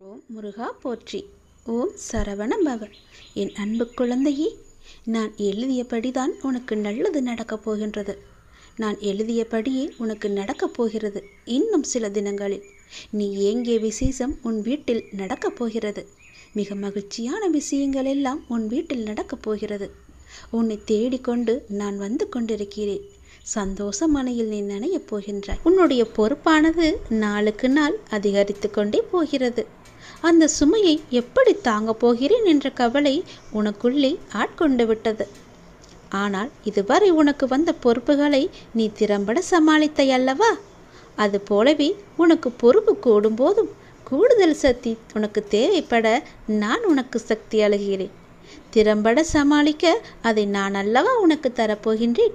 ஓம் முருகா போற்றி. ஓம் சரவண பவ என் அன்பு குழந்தையே நான் எழுதியபடிதான் உனக்கு நல்லது நடக்கப் போகின்றது. நான் எழுதியபடியே உனக்கு நடக்கப் போகிறது இன்னும் சில தினங்களில். நீ ஏங்கிய விசேஷம் உன் வீட்டில் நடக்கப் போகிறது. மிக மகிழ்ச்சியான விஷயங்கள் எல்லாம் உன் வீட்டில் நடக்கப் போகிறது. உன்னை தேடிக்கொண்டு நான் வந்து கொண்டிருக்கிறேன். சந்தோஷ மனையில் நீ நனையப் போகின்றாய். உன்னுடைய பொறுப்பானது நாளுக்கு நாள் அதிகரித்து கொண்டே போகிறது. அந்த சுமையை எப்படி தாங்கப் போகிறேன் என்ற கவலை உனக்குள்ளே ஆட்கொண்டு விட்டது. ஆனால் இதுவரை உனக்கு வந்த பொறுப்புகளை நீ திறம்பட சமாளித்தாய் அல்லவா? அது போலவே உனக்கு பொறுப்பு கூடும்போதும் கூடுதல் சக்தி உனக்கு தேவைப்பட நான் உனக்கு சக்தி அழுகிறேன். திறம்பட சமாளிக்க அதை நான் அல்லவா உனக்கு தரப்போகின்றேன்?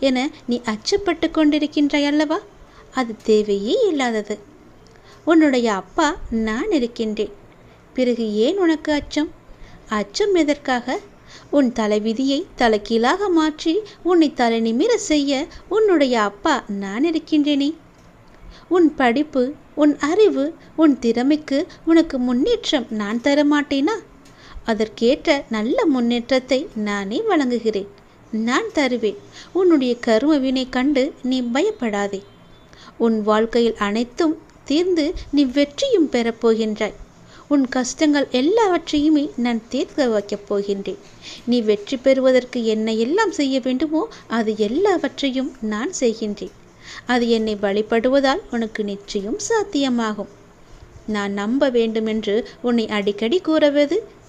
என நீ அச்சப்பட்டு கொண்டிருக்கின்றாய் அல்லவா? அது தேவையே இல்லாதது. உன்னுடைய அப்பா நான் இருக்கின்றேன். பிறகு ஏன் உனக்கு அச்சம்? அச்சம் எதற்காக? உன் தலைவிதியை தலைகீழாக மாற்றி உன்னை தலை நிமிர செய்ய உன்னுடைய அப்பா நான் இருக்கின்றேனே. உன் படிப்பு உன் அறிவு உன் திறமைக்கு உனக்கு முன்னேற்றம் நான் தர மாட்டேனா அதற்கேற்ற நல்ல முன்னேற்றத்தை நானே வழங்குகிறேன். நான் தருவேன். உன்னுடைய கரும வினை கண்டு நீ பயப்படாதே. உன் வாழ்க்கையில் அனைத்தும் தீர்ந்து நீ வெற்றியும் பெறப்போகின்றாய் உன் கஷ்டங்கள் எல்லாவற்றையுமே நான் தீர்க்க வைக்கப் போகின்றேன். நீ வெற்றி பெறுவதற்கு என்ன எல்லாம் செய்ய வேண்டுமோ அது எல்லாவற்றையும் நான் செய்கின்றேன். அது என்னை வழிபடுவதால் உனக்கு நிச்சயம் சாத்தியமாகும். நான் நம்ப வேண்டுமென்று உன்னை அடிக்கடி கூறுவது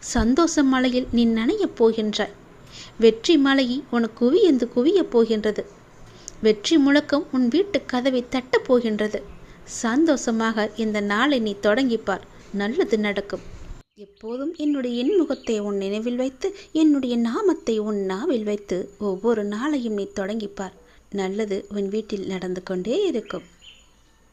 சந்தோஷ மலையில் நீ நனையப் போகின்றாய். வெற்றி மலையை உனக்கு குவியந்து குவியப் போகின்றது. வெற்றி முழக்கம் உன் வீட்டு கதவை தட்டப் போகின்றது. சந்தோஷமாக இந்த நாளை நீ தொடங்கிப்பார். நல்லது நடக்கும். எப்போதும் என்னுடைய இன்முகத்தை உன் நினைவில் வைத்து என்னுடைய நாமத்தை உன் நாவில் வைத்து ஒவ்வொரு நாளையும் நீ தொடங்கிப்பார். நல்லது உன் வீட்டில் நடந்து கொண்டே இருக்கும்.